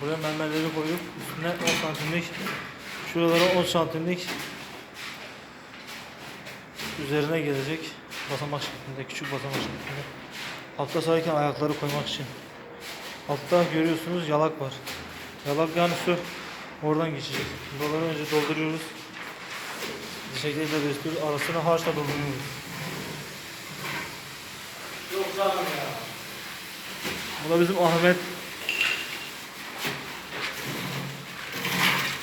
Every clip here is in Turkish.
Buraya mermerleri koyduk. Üstüne 10 santimlik, şuralara 10 santimlik üzerine gelecek basamak şeklinde, küçük basamak şeklinde. Altta sayarken ayakları koymak için. Altta görüyorsunuz yalak var. Yalak yani su oradan geçecek. Buraları önce dolduruyoruz. Şekilde besliyoruz. Arasına harçla dolduruyoruz. Yok canım ya. Bu da bizim Ahmet.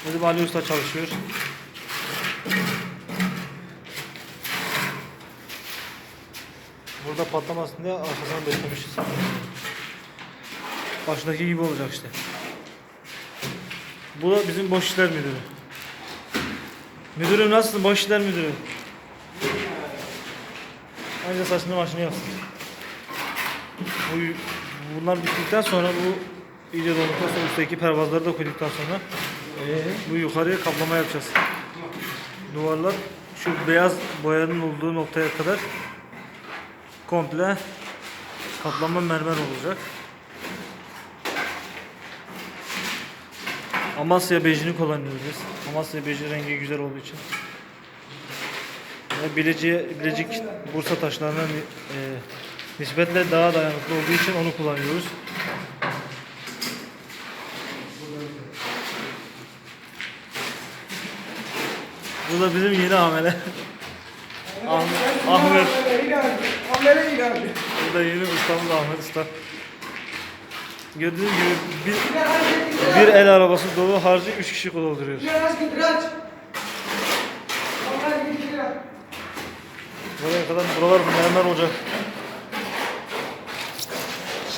Bizim Ali Usta çalışıyor. Burada patlamasın diye arkasını beslemişiz. Baştaki gibi olacak işte. Bu da bizim boş işler müdürü. Müdürüm nasılsın? Boş işler müdürü. Önce saçını başını yapsın. Bu, bunlar bittikten sonra bu iyice dolduktan sonra üstteki pervazları da koyduktan sonra bu yukarıya kaplama yapacağız. Duvarlar şu beyaz boyanın olduğu noktaya kadar komple kaplama mermer olacak. Amasya bejini kullanıyoruz. Amasya beji rengi güzel olduğu için. Ve Bilecik, Bilecik Bursa taşlarına e, nispetle daha dayanıklı olduğu için onu kullanıyoruz. Bu da bizim yeni amele. Ahmet, Ahmet. Amele. Amele geldi. Bu da yeni ustamız Ahmet Usta. Gördüğünüz gibi bir, bir el arabası dolu harcı 3 kişi biraz. Buraya kadar buralar mermer olacak.